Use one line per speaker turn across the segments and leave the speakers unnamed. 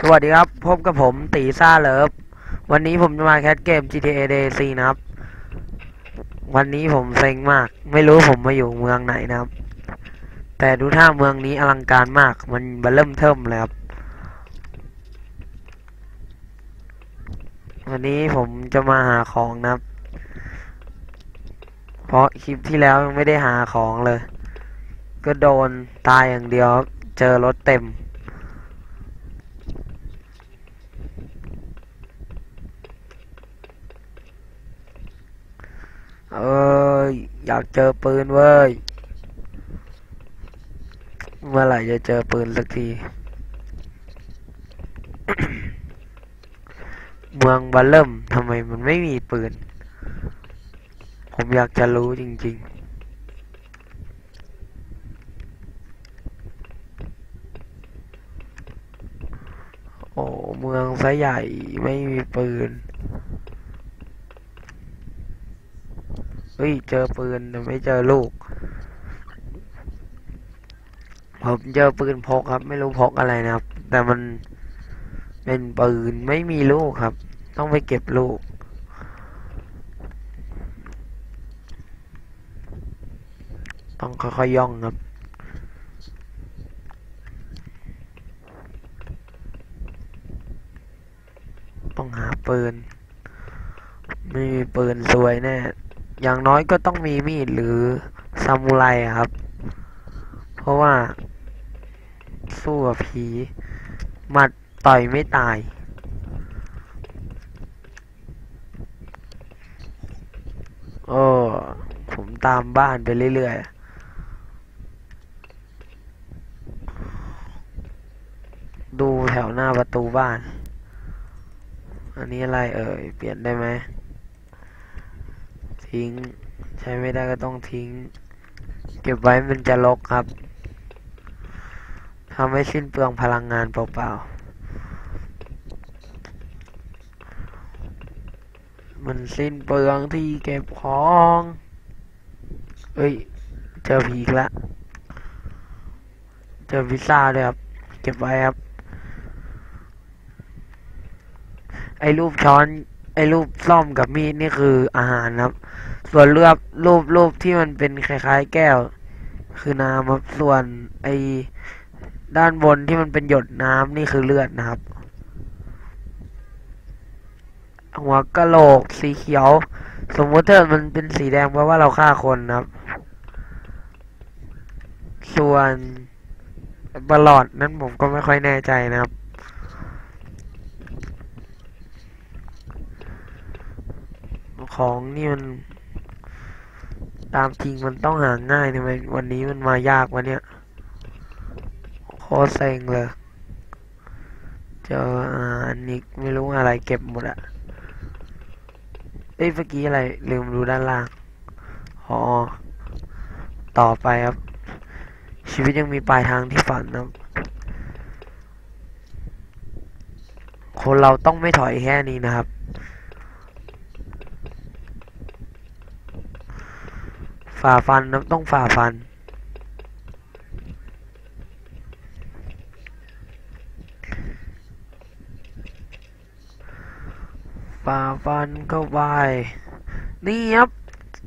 สวัสดีครับ พบกับผมตีซ่าเลิฟ วันนี้ผมจะมาแคสเกม GTA DC นะครับ วันนี้ผมเซ็งมาก ไม่รู้ผมมาอยู่เมืองไหนนะครับ แต่ดูท่าเมืองนี้อลังการมาก มันบันเริ่มเทิมเลยครับ วันนี้ผมจะมาหาของนะครับ เพราะคลิปที่แล้วยังไม่ได้หาของเลย ก็โดนตายอย่างเดียว เจอรถเต็ม เอ้ยอยากเจอปืนเว้ย เมื่อไหร่จะเจอปืนสักที เมืองบัลเริ่มทำไมมันไม่มีปืน ผมอยากจะรู้จริง ๆโอ้ เมืองซะใหญ่ไม่มีปืน เฮ้ยเจอปืนแต่ไม่เจอลูก ผมเจอปืนพกครับ ไม่รู้พกอะไรนะครับ แต่มันเป็นปืนไม่มีลูกครับ ต้องไปเก็บลูกต้องค่อยๆย่องครับ ต้องหาปืน ไม่มีปืนสวยแน่ อย่างน้อยก็ต้องมีมีดหรือซามูไรครับ เพราะว่าสู้กับผีหมัดต่อยไม่ตายโอ้ผมตามบ้านไปเรื่อยๆดูแถวหน้าประตูบ้าน อันนี้อะไรเอ่ย เปลี่ยนได้ไหม ทิ้ง ใช้ไม่ได้ก็ต้องทิ้ง เก็บไว้มันจะลกครับทำให้สิ้นเปลืองพลังงานเปล่าๆ มันสิ้นเปลืองที่เก็บของ เอ้ย เจอผีแล้วเจอพิซซ่าด้วยครับ เก็บไว้ครับ ไอ้รูปช้อน ไอ้รูปซ่อมกับมีดนี่คืออาหารครับ ส่วนรูปรูปรูปที่มันเป็นคล้ายๆ แก้ว คือน้ำครับส่วนไอ้ด้านบนที่มันเป็นหยดน้ำนี่คือเลือดนะครับ หัวกะโหลกสีเขียว สมมติถ้ามันเป็นสีแดงแปลว่าเราฆ่าคนนะครับ ส่วนบลอดนั้นผมก็ไม่ค่อยแน่ใจนะครับ ของนี่มัน ตามจริงมันต้องหาง่ายทำไมวันนี้มันมายากวะเนี่ยโคตรเซ็งเลย เจออันนี้ไม่รู้อะไรเก็บหมดอะเอ้ยเมื่อกี้อะไร ลืมดูด้านล่าง อ๋อ ต่อไปครับ ชีวิตยังมีปลายทางที่ฝันนะครับ คนเราต้องไม่ถอยแค่นี้นะครับ ฝ่าฟันนะต้องฝ่าฟัน ฝ่าฟันเข้าไปนี่ครับ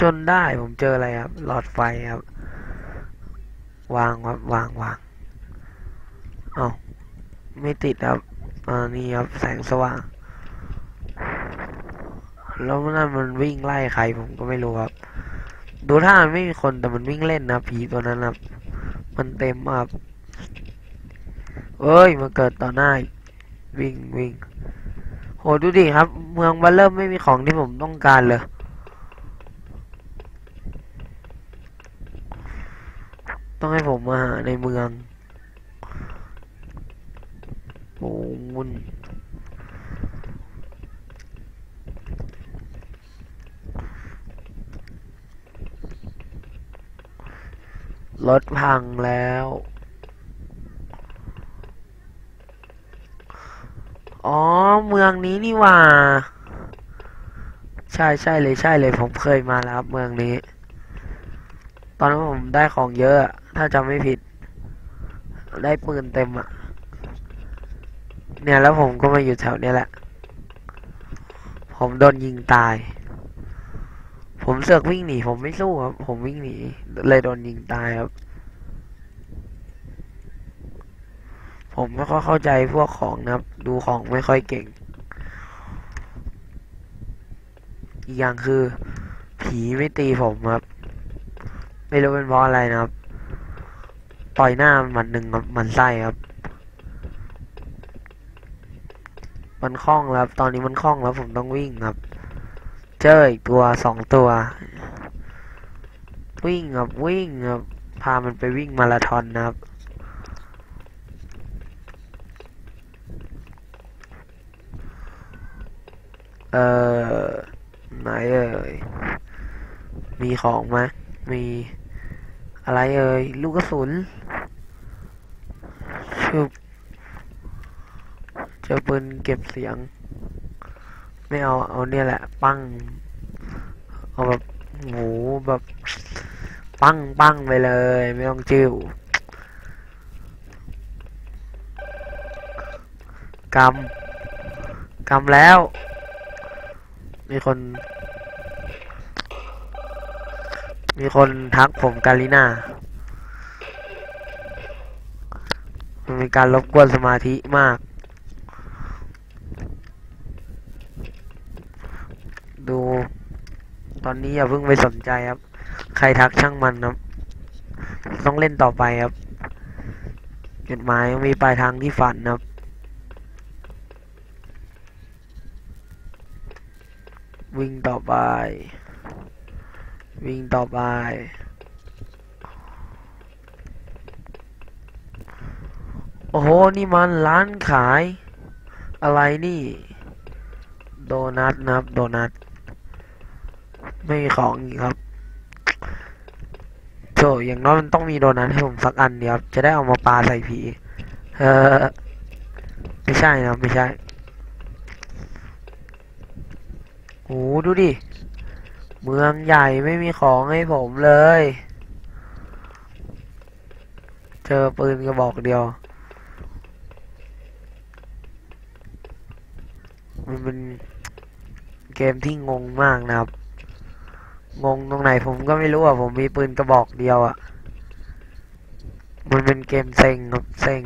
จนได้ผมเจออะไรครับ หลอดไฟครับ วางครับวางวางเอาไม่ติดครับอ่านี่ครับ แสงสว่าง แล้วนั่นมันวิ่งไล่ใครผมก็ไม่รู้ครับ ดูท่ามันไม่มีคนแต่มันวิ่งเล่นนะผีตัวนั้นครับมันเต็มมากเอ้ยมาเกิดต่อหน้าวิ่งวิ่งโหดูดิครับ เมืองบัลเริ่มไม่มีของที่ผมต้องการเลยต้องให้ผมมาหาในเมืองโอ้มุน รถพังแล้ว อ๋อ เมืองนี้นี่ว่า ใช่ใช่เลยใช่เลย ผมเคยมาแล้วครับเมืองนี้ ตอนนั้นผมได้ของเยอะอะถ้าจำไม่ผิด ได้ปืนเต็มอะเนี่ยแล้วผมก็มาอยู่แถวเนี้ยแหละ ผมโดนยิงตาย ผมเสือกวิ่งหนีผมไม่สู้ครับ ผมวิ่งหนีเลยโดนยิงตายครับ ผมไม่ค่อยเข้าใจพวกของนะครับ ดูของไม่ค่อยเก่ง อีกอย่างคือ ผีไม่ตีผมครับ ไม่รู้เป็นเพราะอะไรนะครับ ต่อยหน้ามันหนึ่งครับมันไส้ครับ มันคล่องแล้วครับตอนนี้มันคล่องแล้วผมต้องวิ่งครับ เจออีกตัวสองตัว วิ่งครับวิ่งครับพามันไปวิ่งมาราธอนนะครับ เอ่อไหนเอ่ยมีของไหมมีอะไรเอ่ยลูกกระสุนชุบเจอปืนเก็บเสียง ไม่เอาเอาเนี่ยแหละ ปั้ง เอาแบบโหแบบ ปั้งปั้งไปเลย ไม่ต้องจิ้วกำกำแล้ว มีคน มีคนทักผมกาลิน่ามันเป็นการรบกวนสมาธิมาก ดู ต อนนี้อย่าเพิ่งไปสนใจครับ ใครทักช่างมันครับ ต้องเล่นต่อไปครับ จุดหมายมีปลายทางที่ฝันครับวิ่งต่อไป วิ่งต่อไป โอ้โห นี่มันร้านขาย อะไรนี่ โดนัทนะครับ โดนัท ไม่มีของอีกครับโถอย่างน้อยมันต้องมีโดนัทให้ผมสักอันเดียวครับจะได้เอามาปาใส่ผี เออ ไม่ใช่นะไม่ใช่โอ้ดูดิ เมืองใหญ่ไม่มีของให้ผมเลย เจอปืนกระบอกเดียว มันเป็นเกมที่งงมากนะครับ งงตรงไหนผมก็ไม่รู้อะ ผมมีปืนกระบอกเดียวอะ มันเป็นเกมเซ็งครับเซ็ง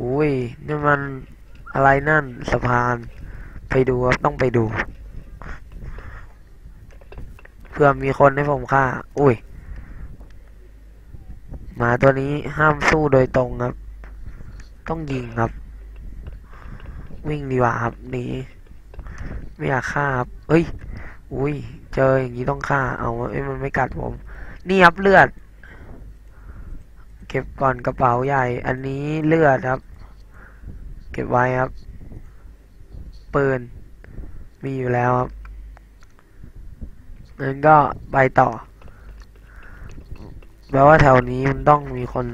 อุ้ยนี่มันอะไรนั่นสะพาน ไปดูครับต้องไปดู เพื่อมีคนให้ผมฆ่า อุ้ย ตัวนี้ห้ามสู้โดยตรงครับ ต้องยิงครับ วิ่งดีกว่าครับหนีไม่อยากฆ่าครับเอ้ย อุ้ย เจออย่างนี้ต้องฆ่า เอาเอ้ยมันไม่กัดผม นี่ครับเลือด เก็บก่อนกระเป๋าใหญ่ อันนี้เลือดครับ เก็บไว้ครับ ปืน มีอยู่แล้วครับนั้นก็ไปต่อ แปลว่าแถวนี้มันต้องมีคน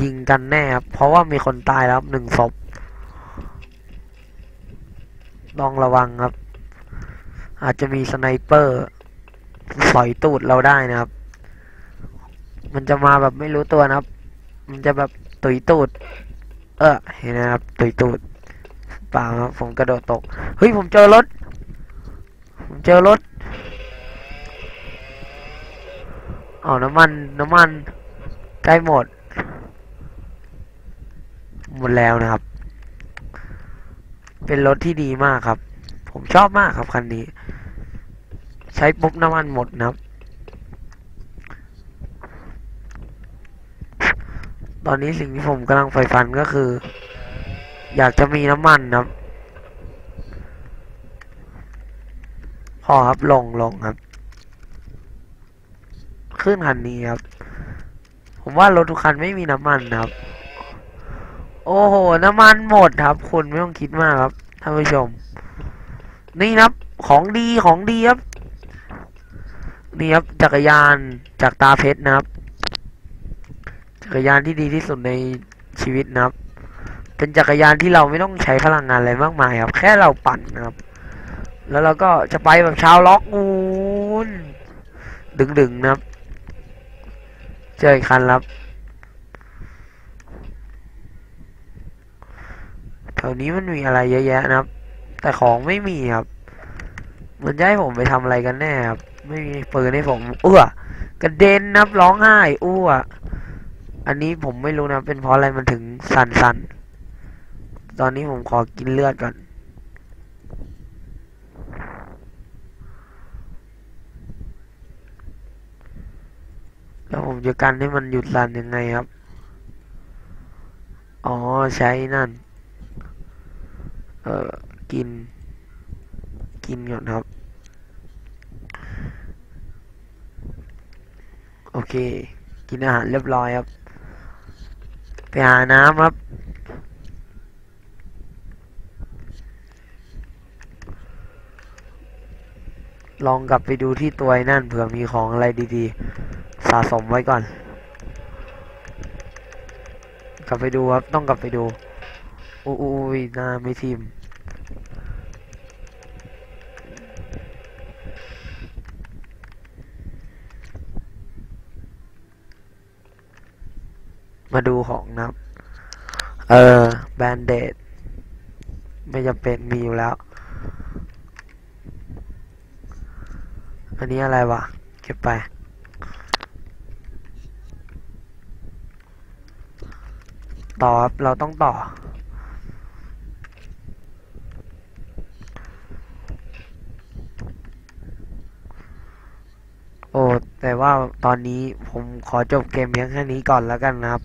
ยิงกันแน่ครับ เพราะว่ามีคนตายแล้วหนึ่งศพ ต้องระวังครับ อาจจะมีสไนเปอร์สอยตูดเราได้นะครับ มันจะมาแบบไม่รู้ตัวนะครับ มันจะแบบตุยตูด เออเห็นนะครับ ตุยตูดเปล่าครับผมกระโดดตก เฮ้ยผมเจอรถ ผมเจอรถ อ๋อน้ำมัน น้ำมันใกล้หมด หมดแล้วนะครับ เป็นรถที่ดีมากครับ ผมชอบมากครับคันนี้ ใช้ปุ๊บน้ำมันหมดนะครับ ตอนนี้สิ่งที่ผมกำลังใฝ่ฝันก็คือ อยากจะมีน้ำมันนะครับ พอครับลงลงครับ ขึ้นคันนี้ครับ ผมว่ารถทุกคันไม่มีน้ำมันนะครับ โอ้โห น้ำมันหมดครับคุณไม่ต้องคิดมากครับท่านผู้ชม นี่นะครับ ของดีของดีครับ นี่ครับจักรยานจากตาเพชรนะครับ จักรยานที่ดีที่สุดในชีวิตนะครับ เป็นจักรยานที่เราไม่ต้องใช้พลังงานอะไรมากมายครับ แค่เราปั่นนะครับ แล้วเราก็จะไปแบบชาวล็อกงูนดึงๆนะครับ เจออีกคันครับแถวนี้มันมีอะไรเยอะแยะนะครับ แต่ของไม่มีครับ มันจะให้ผมไปทำอะไรกันแน่ครับ ไม่มีปืนให้ผมอ้วกระเด็นนับร้องไห้อ้วอันนี้ผมไม่รู้นะเป็นเพราะอะไรมันถึงสั่นสันๆตอนนี้ผมขอกินเลือดก่อน แล้ว ผมจะกันให้มันหยุดสั่นยังไงครับ อ๋อใช้นั่น เอ่อ กิน กินก่อนครับ โอเค กินอาหารเรียบร้อยครับ ไปหาน้ำครับลองกลับไปดูที่ตัวนั่นเผื่อมีของอะไรดี ๆ สะสมไว้ก่อน กลับไปดูครับ ต้องกลับไปดูอุ้ยนาไม่ทิมมาดูของนะเออ แบนเดดไม่จำเป็นมีอยู่แล้ว อันนี้อะไรวะ เก็บไป ต่อครับเราต้องต่อ โอ้ แต่ว่าตอนนี้ผมขอจบเกมเพียงแค่นี้ก่อนแล้วกันนะครับ